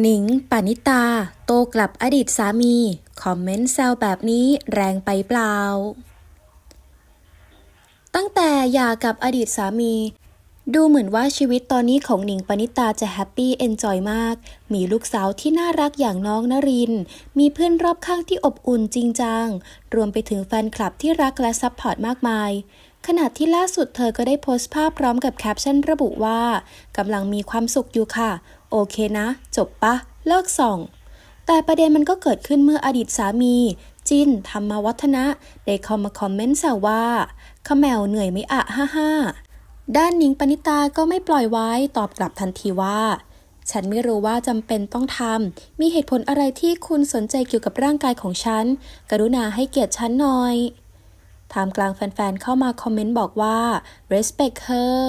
หนิง ปณิตา โตกลับอดีตสามี คอมเมนต์แซวแบบนี้แรงไปเปล่า ตั้งแต่หย่ากับอดีตสามี ดูเหมือนว่าชีวิตตอนนี้ของหนิงปณิตาจะแฮปปี้เอนจอยมาก มีลูกสาวที่น่ารักอย่างน้องนริน มีเพื่อนรอบข้างที่อบอุ่นจริงจัง รวมไปถึงแฟนคลับที่รักและซัพพอร์ตมากมายขณะที่ล่าสุดเธอก็ได้โพสต์ภาพพร้อมกับแคปชั่นระบุว่ากำลังมีความสุขอยู่ค่ะ โอเคนะ จบปะ เลิกส่อง แต่ประเด็นมันก็เกิดขึ้นเมื่ออดีตสามี จินธรรมวัฒนะ ได้เข้ามาคอมเมนต์แซวว่าขแมวเหนื่อยไม่อะฮ่าฮ่าด้านนิงปณิตาก็ไม่ปล่อยไว้ตอบกลับทันทีว่า ฉันไม่รู้ว่าจำเป็นต้องทำมีเหตุผลอะไรที่คุณสนใจเกี่ยวกับร่างกายของฉัน กรุณาให้เกียรติฉันหน่อยท่ามกลางแฟนๆ เข้ามาคอมเมนต์บอกว่า respect her